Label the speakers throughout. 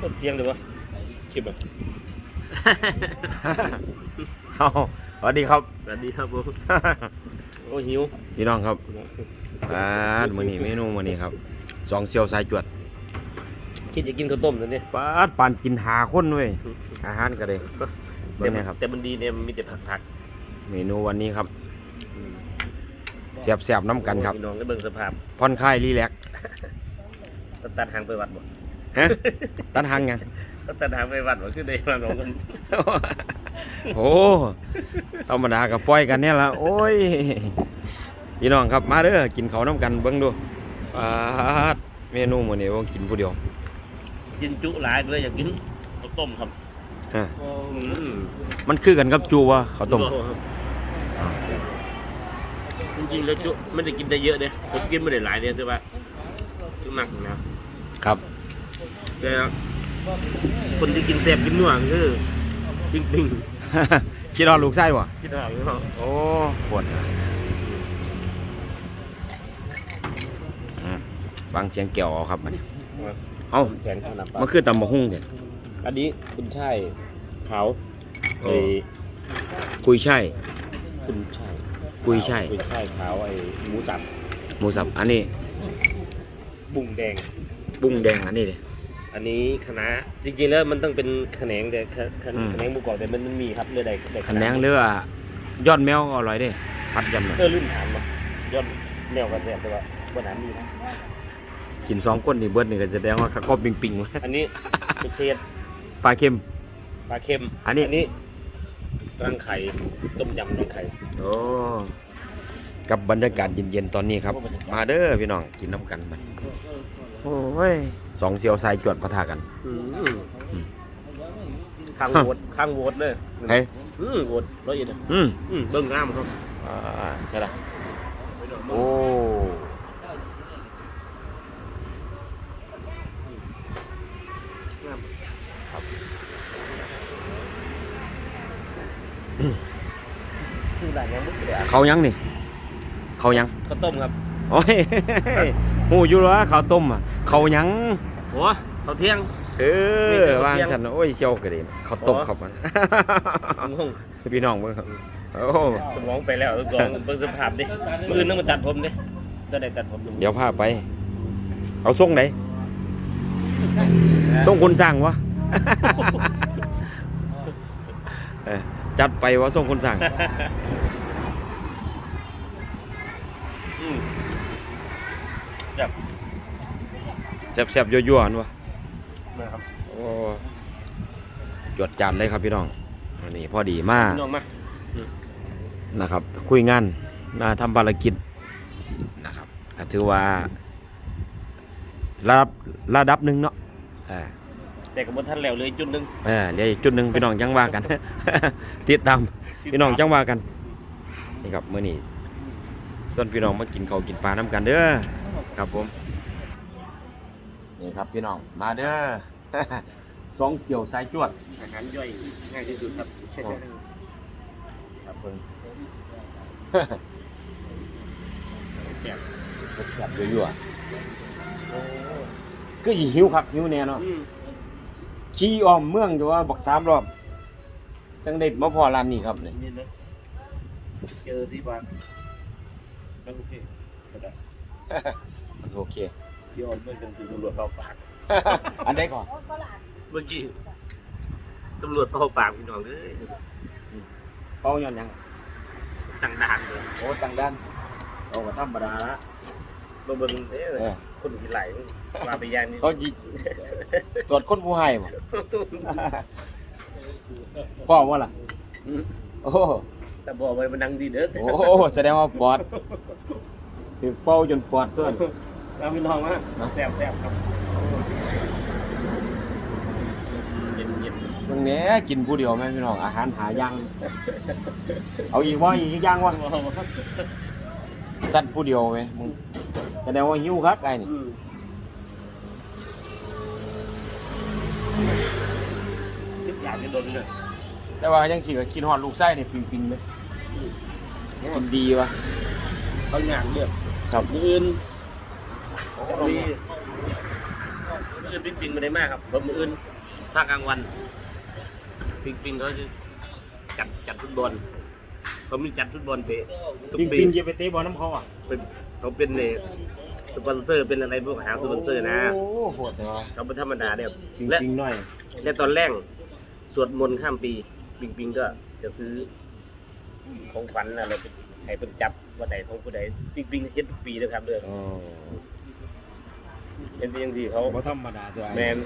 Speaker 1: ต้นเสียงเลยวะคลิปอะ
Speaker 2: เอาสวัสดีครับ
Speaker 1: สวัสดีครับผมโอ้หิว
Speaker 2: พี่น้องครับอ่ามื้อนี้เมนูมื้อนี้ครับสองเซียวสายจวด
Speaker 1: คิดจะกินข้าวต้มนั่นนี่
Speaker 2: ปาดปานกินหาคนเว้ยอาหารก็ได้เบิ่งนะครับ
Speaker 1: แต่มันดีเนี่ยมันมีแต่ผัก
Speaker 2: เมนูวันนี้ครับ
Speaker 1: ๆอืม
Speaker 2: แซ่บๆน้ำกันครับ
Speaker 1: พี่น้องได้เบิ่งสภาพ
Speaker 2: ผ่อนคลายรีแลกซ์
Speaker 1: ตัดทางไปวัดบ่
Speaker 2: ฮะตันหังยัง
Speaker 1: ตัดทางไปวัดบ่คือได้มาน้องกัน
Speaker 2: โอ้ธรรมดากับปล่อยกันเนี่ยละโอ้ยพี่น้องครับมาเด้อกินเขาวน้ำกันเบิ่งดูปาดเมนูมื้อนี้ว่ากินผู้เดียว
Speaker 1: กินจุหลายเลยอยากกินข้าวต้มครับ
Speaker 2: อะ
Speaker 1: อืม
Speaker 2: มันคือกันกับจูวะข้าวต้ม
Speaker 1: จริงๆแล้วจุไม่ได้กินได้เยอะเด้ผมกินไม่ได้หลายเนี่ยแต่ว่าจุหนักนะครับ แต่คนที่กินแซ่บกินนัวคือปิ้งปิ้ง
Speaker 2: คิดว่าลูกไส้วะ
Speaker 1: ๆคิดว่าอย่างนี้เนาะ
Speaker 2: โอ้ปวดอืมฟังเสียงแก้วเอาครับมันเอ้า
Speaker 1: แขนขนาดปลา
Speaker 2: มันคือตำบักหุ่งเนี่ย
Speaker 1: อันนี้คุณช่ายขาว
Speaker 2: โอ้
Speaker 1: ไอ้
Speaker 2: กุยช่าย
Speaker 1: คุณช่าย
Speaker 2: กุยช่าย
Speaker 1: คุณช่ายขาวไอ้หมูสับ
Speaker 2: หมูสับอันนี้
Speaker 1: บุ้งแดง
Speaker 2: บุ้งแดงอันนี้เลย
Speaker 1: อันนี้คณะจริงๆแล้วมันต้องเป็นแขนงแต่แขแข
Speaker 2: อืม
Speaker 1: แขนงหมูกรอบแต่มันมันมีครับเรือใดใด
Speaker 2: ขันแดงหรือว่ายอดแมวก็อร่อยเด้พัดยำน่ะ
Speaker 1: เออรุ่นฐานมายอดแนวกันแซ่บแต่ว่าบนนั้นมีนะ
Speaker 2: กินสองคนนี่เบิดนี่ก็แสดงว่าเขาก็ปิงปิงๆวะ
Speaker 1: อันนี้เป็นเชด
Speaker 2: ปลาเค็ม
Speaker 1: ปลาเค็ม
Speaker 2: อันนี้
Speaker 1: อันนี้รังไข่ต้มยำรังไข่
Speaker 2: โอ้กับบรรยากาศเย็นๆตอนนี้ครับ มาเด้อพี่น้องกินน้ำกันมัน โอ้ยสองเซียวสายจวดปะทะกัน
Speaker 1: อืม
Speaker 2: อืม
Speaker 1: ข้างโหวตข้างโหวตเลย
Speaker 2: เฮ้ย
Speaker 1: อืมโหวตร้อยเอ็ดอะ
Speaker 2: อืม
Speaker 1: อืมเบิ่งงามครับ
Speaker 2: อ่าใช่ละโอ้ครับ
Speaker 1: คือหลานยังไม่ได้
Speaker 2: เขายังนี่ เขายัง
Speaker 1: ข้าวต้มครับ
Speaker 2: โอ้ย หูอยู่แล้วข้าวต้มอะเขายัง
Speaker 1: โอ้ข้าวเที่ยง
Speaker 2: เออวางฉันโอ้ยเชียวกระเด็นข้าวต้ม
Speaker 1: อ๋อ
Speaker 2: ครับมัน
Speaker 1: งง
Speaker 2: พี่น้องเบิ่งครับโอ้
Speaker 1: สมองไปแล้วทุกคนเบิ่งสภาพดิมืออื่นต้องมาตัดผมดิจะได้ตัดผม
Speaker 2: เดี๋ยวพาไป เอาส่งไหนส่งคนสั่งวะเออจัดไปว่าส่งคนสั่ง
Speaker 1: จับ
Speaker 2: แซ่บๆยั่วๆอันวะ
Speaker 1: นะครับ
Speaker 2: โอ้จวดจานเลยครับพี่น้องอันนี้พอดีมาก
Speaker 1: พี่น้องมา
Speaker 2: นะครับ คุยงานนะทำภารกิจนะครับก็ถือว่า ระดับระดับหนึ่งเนาะเออ
Speaker 1: แต่กับบนท่านแล้วเลยจุดหนึง
Speaker 2: เออเดี๋ยวอีกจุดหนึ่งพี่น้องจังว่ากัน ติดตามพี่น้องจังว่ากันนี่ครับมื้อนี้ส่วนพี่น้องมากินข้าวกินปลาน้ำกันเด้อ ครับผม นี่ครับพี่น้อง มาเด้อ สองเสี่ยวสายจวด
Speaker 1: อาหารย่อยง่ายที่สุดครับ
Speaker 2: อ๋อ ครับเพิ่ง
Speaker 1: แซ่บ
Speaker 2: แซ่บๆยั่วๆก็สิหิวคักหิวแน่เนาะ
Speaker 1: อืม
Speaker 2: ขี่อ้อมเมืองจะว่าบักสามรอบ จังได้มาพอร้านนี้ครับนี่
Speaker 1: นี่นะเจอที่บ้านโอเคก็ได้
Speaker 2: โอเค
Speaker 1: ยอมไม่เป็นตำรวจเป่าปาก
Speaker 2: อันใดก่อน
Speaker 1: เมื่อกี้ตำรวจเป่าปากพี่น้องเอ้ย
Speaker 2: เป้าย้อนหยัง
Speaker 1: ตั้งด่านเลย
Speaker 2: โอ้ต่างด้านโอ้ก็ธรรมดาละ
Speaker 1: มาเบิ่งเอ้ย
Speaker 2: เออ
Speaker 1: คนมีไหลมาไปย่างนี่
Speaker 2: เขาจิตรวจคนผู้ให้บ่พ่อว่าล่ะ
Speaker 1: อืม
Speaker 2: โอ้
Speaker 1: แต่บอกไว้มันดังดีเด้อ
Speaker 2: โอ้แสดงว่าปอดถือเป้าจนปอดตัวนั้น
Speaker 1: เอาพี่น้องมาแซ่บแซ่บครับเย็นเย็น
Speaker 2: ตรงนี้กินผู้เดียวแม่พี่น้องอาหารหายางเอาอีกว่าอีกอย่างวะสัตว์ผู้เดียวไหมมึงแสดงว่าหิวครับไอ้นี่
Speaker 1: อืมคิดอยากจะโดนเลย
Speaker 2: แต่ว่ายังสิก็กินฮอดลูกไส้นี่ปิงๆเลยกินดีวะ
Speaker 1: เขาอยากเลือก
Speaker 2: ครับ
Speaker 1: มืออื่น จะมีอื่นปิงปิงไม่ได้มากครับเพราะมืออื่นภาคกลางวัน ปิงปิงเขาจะจัดจัดฟุตบอลเขามีจัดฟุตบอลเตะทุก
Speaker 2: ปิง
Speaker 1: ปี
Speaker 2: ปิงจะไปเตะบอลน้ำเขาอะ
Speaker 1: เป็นเขาเป็นเนี่ยสปอนเซอร์เป็นอะไรพวกหาสปอนเซอร์นะ
Speaker 2: โอ้โหดจังวะ
Speaker 1: เขาเป็นธรรมดาเนี่ย
Speaker 2: ปิง
Speaker 1: และ
Speaker 2: ปิงหน่อย
Speaker 1: และตอนแรกสวดมนต์ข้ามปี ปิงปิงก็จะซื้อของขวัญอะไรไปให้เป็นจับว่าใดของผู้ใดปิงปิงเฮ็ดทุกปีนะครับเด้อ
Speaker 2: อ๋อ
Speaker 1: เป็นเพียงที่เขา
Speaker 2: บ่ธรรมดาตัว
Speaker 1: แมน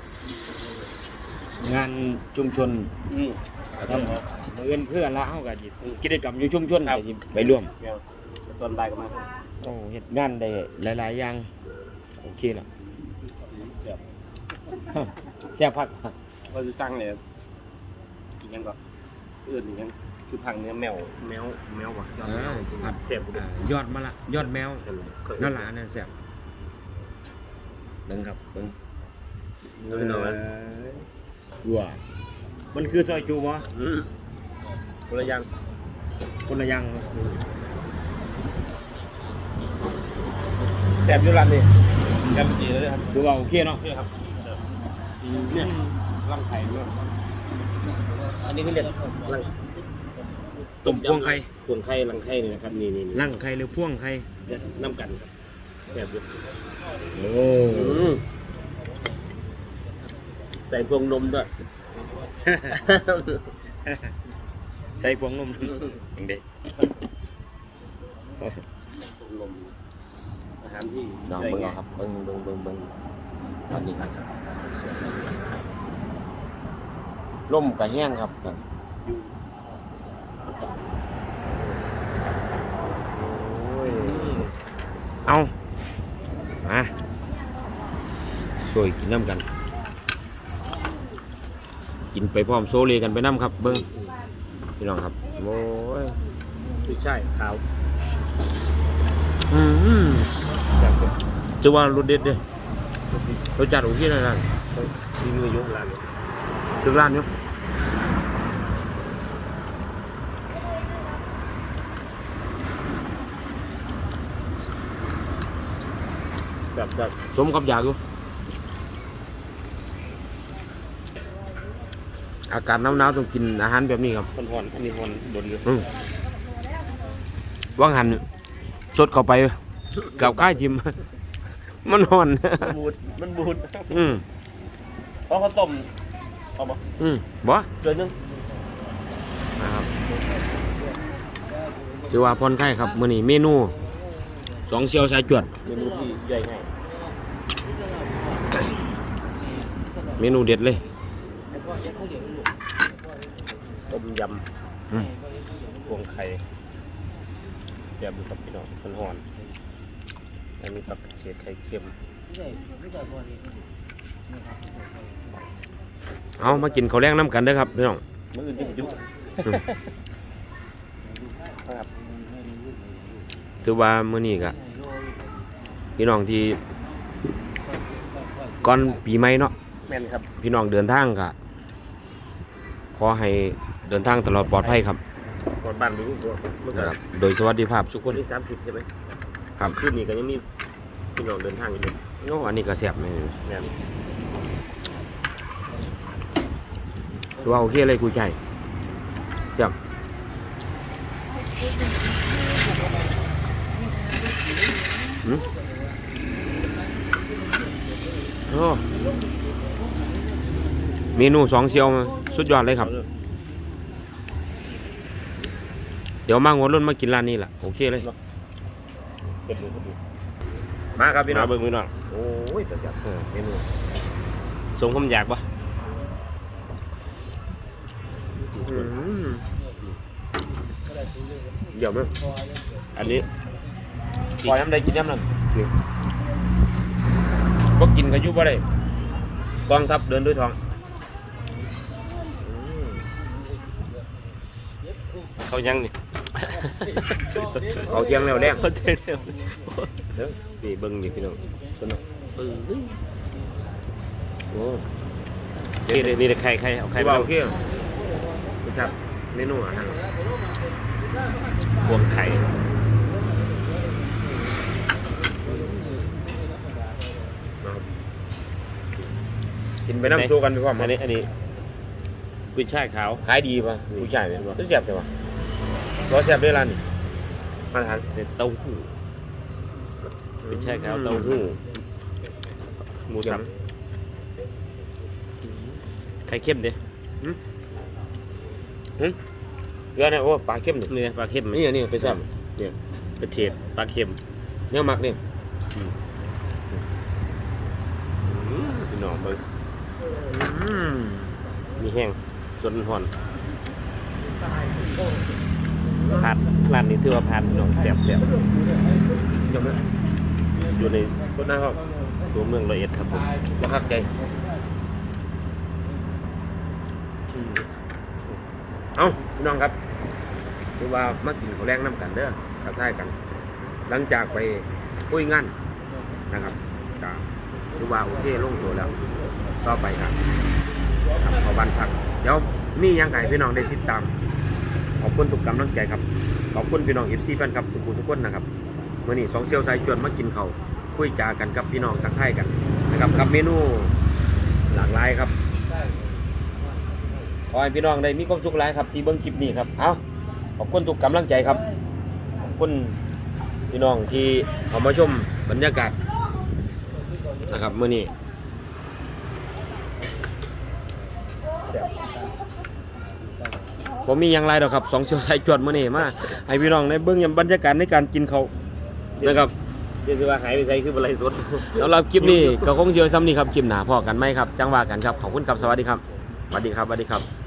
Speaker 2: งานชุมชน
Speaker 1: อืม
Speaker 2: ก็ทำมืออื่นเพื่อนละเฮาก็สิกิจกรรมอยู่ชุมชน
Speaker 1: ครั
Speaker 2: ก็
Speaker 1: บ
Speaker 2: สิไปร่วม
Speaker 1: แมวตอนบ่ายก็มา
Speaker 2: โอ้เฮ็ดงานได้หลาย ๆ อย่าง โอเคละ
Speaker 1: เสียบ
Speaker 2: แซ่บพัก
Speaker 1: ก็จะตั้งเลยกินยังก็อื่นอีกยังคือพังเนื้อแมวแมวแมวว่ะยอดแมว
Speaker 2: ผัด
Speaker 1: เจ็บ
Speaker 2: อ่ายอดมะละยอดแมว
Speaker 1: ใช่ไหม
Speaker 2: นั่นล่ะนั่นแซ่บ เบิ่งครับเบิ่ง
Speaker 1: เงินน้อย
Speaker 2: ชัวมันคือซอยจูบ่
Speaker 1: อืมคนละอยัง
Speaker 2: คนละอย่าง
Speaker 1: แสบอยู่ร้านนี่แสบจีเลยครับ
Speaker 2: คือว่าโอเคเนาะ
Speaker 1: นี่ครับเนี่ยร่างไข่ด้วยอันนี้เขาเรียกร่าง
Speaker 2: ต้มพวงไข่
Speaker 1: พวงไข่รังไข่นี่นะครับนี่นี่นี่
Speaker 2: ลั่งไข่หรือพ่วงไข่
Speaker 1: เนี่ยน้ำกันครับแสบอยู่
Speaker 2: โอ้
Speaker 1: อืมใส่พวงนมด้วย
Speaker 2: ใส่พวงนมจังได๋
Speaker 1: พวงนมอาหารที่
Speaker 2: ลองเบิ่งเอาครับเบิ่งเบิ่งเบิ่งเบิ่งตอนนี้ครับลมก็แห้งครับตอน
Speaker 1: อยู่
Speaker 2: เอามาส วยกินน้ำกัน กินไปพร้อมโซเลกันไปน้ำครับ เบิ้งพี่น้องครับโอ้ย
Speaker 1: ไม่ใช่ขาว
Speaker 2: อืม
Speaker 1: แสบอยู่
Speaker 2: จะว่ารสเด็ดเด้รสจัดโอเคนะร้าน
Speaker 1: ที่มือยกร้านเนี่ย
Speaker 2: ถึงร้านอยู่
Speaker 1: แบบแบบ
Speaker 2: สมกับอยากอยู่ อากาศหนาวๆต้องกินอาหารแบบนี้ครับ
Speaker 1: มันหอนอันนี้หอนบนอยู่
Speaker 2: อืมว่างหันสดเข้าไปกับข้ายชิม มันห่อน
Speaker 1: มันบูดมันบูด
Speaker 2: อืม
Speaker 1: เพราะเขาต้มเอามา
Speaker 2: อืมบ่
Speaker 1: เกินนึง
Speaker 2: นะครับถือว่าพรไข่ครับมื้อนี้เมนูสองเชียวสายจวด
Speaker 1: เมนูที่ใหญ่ให้
Speaker 2: เมนูเด็ดเลย
Speaker 1: ต้ม ย
Speaker 2: อืมำ
Speaker 1: พวงไข่แสบอยู่กับพี่น้องมันหอนอันนี้กับเศษไข่เค็ม
Speaker 2: เอามากินข้าวแรงน้ำกันเด้อครับพี่น้อง
Speaker 1: มืออื่นยุ่งยุ่งครับ
Speaker 2: ถือว่ามื้อนี้ก็พี่น้องที่ก่อนปีใหม่เนาะ
Speaker 1: แม่นครับ
Speaker 2: พี่น้องเดินทางก็ขอให้ เดินทางตลอดปลอดภัยครับ
Speaker 1: ก่อนบ้านไปรู้ตัวเมื่อก่อ
Speaker 2: นะ
Speaker 1: น
Speaker 2: ครับโดยสวัสดิภาพทุกค
Speaker 1: วัน
Speaker 2: น
Speaker 1: ที่สามสิบใช่ไหม
Speaker 2: ครับ
Speaker 1: คืนนี้ก็ยังมีพี่น้องเดินทางอยู่เลย
Speaker 2: โอ้อันนี้ก็แซ่บเลย
Speaker 1: แม่น
Speaker 2: ถือว่าโอเคเลยคุยใจแซ่บหืมโอ้เมนูสองเชียวสุดยอดเลยครับ เดี๋ยวมางวดรุ่นมากินร้านนี้แหละโอเคเลย
Speaker 1: เก็บมือก็ดู
Speaker 2: มาครับพี่น้
Speaker 1: มา
Speaker 2: อง
Speaker 1: เบิ่งมือน้องโอ้ยแต่เสียบเออเมนูทรงผมอยากปะ
Speaker 2: เดี๋ยวมั้ง
Speaker 1: อันนี้
Speaker 2: ปล่อยน้ำใดกินน้ำนั้นบ่กินก็อยู่บ่ได้กองทัพเดินด้วยท้อง
Speaker 1: เขายังนี่
Speaker 2: เขาเที่ยงแล้วแดง
Speaker 1: เขาเที่ยงแล้วเด้อนี่เบิ่งนี่พี่น้องสนุกเออโอ้นี่เลยนี่เลยไข่ไข่เอาไข่
Speaker 2: ที่
Speaker 1: มา
Speaker 2: ว่าโอเคครับเมนูอาหาร
Speaker 1: พวงไข่
Speaker 2: กินไปน้ำโชว์กันไปพร้อม
Speaker 1: อันนี้อันนี้กุ้ยช่ายขาว
Speaker 2: ขายดีป่ะผู้ชายเนี่ยมันเสียบใช่ป่ะ รอเสียบได้ร้านนี่มาทาน
Speaker 1: เป็นเต้าหู้กุ้ยช่ายขาวเต้าหู้หมูสับไข่เค็มดิ
Speaker 2: เรือเนี่ยโอ้ปลาเข้มนี่
Speaker 1: เนื้อปลาเค็ม
Speaker 2: นี่อันนี้ไปซ่อม
Speaker 1: เป็นเฉดปลาเค็ม
Speaker 2: เนี่ยหมักนี่
Speaker 1: พี่น้องเบิ่งมีแห้งจนห่อน ผัดร้านนี้ถือว่าผัดพี่น้องแซ่บแซ่บ
Speaker 2: จำได้
Speaker 1: อยู่ใน
Speaker 2: คนหน้าห้อง
Speaker 1: ตัวเมืองร้อยเอ็ดครับผม
Speaker 2: มาคักใจเอ้าพี่น้องครับคือว่ามากินข้าวแรงน้ำกันเด้อทักทายกัน หลังจากไปคุยงานนะครับก็คือว่าโอเคลงตัวแล้ว ต่อไปครับครับขอบ้านพัก เดี๋ยวมีหยังไงพี่น้องได้ติดตามข อบคุณทุกกำลังใจครับ ขอบคุณพี่น้องเอฟซีแฟนครับสุขุสุขคนนะครับมื่อนี้สองเซียวสายจวนมากินเขาคุยจากันกับพี่น้องทักทายกันนะครับกับเมนูหลากหลายครับขอให้พี่น้องได้มีความสุขหลายครับที่เบิ้งคลิปนี้ครับเอาขอบคุณทุกกำลังใจครับขอบคุณพี่น้องที่เข้ามาชมบรรยากาศนะครับมื่อนี้ ผมมีอย่างไรดอกครับสองเชียวไทยจวดมาเนี่มาให้พี่น้องในเบื้องยามบรรยากาศในการกินเขาวนะครับ
Speaker 1: เรียกว่าหายไปใช้คืออะไรสด
Speaker 2: สำหรับคลิปนี้ก็คงเชียวซ้ำนี่ครับคลิปหนาพอกันไหมครับจังว่ากันครับขอบคุณครับสวัสดีครับสวัสดีครับสวัสดีครับ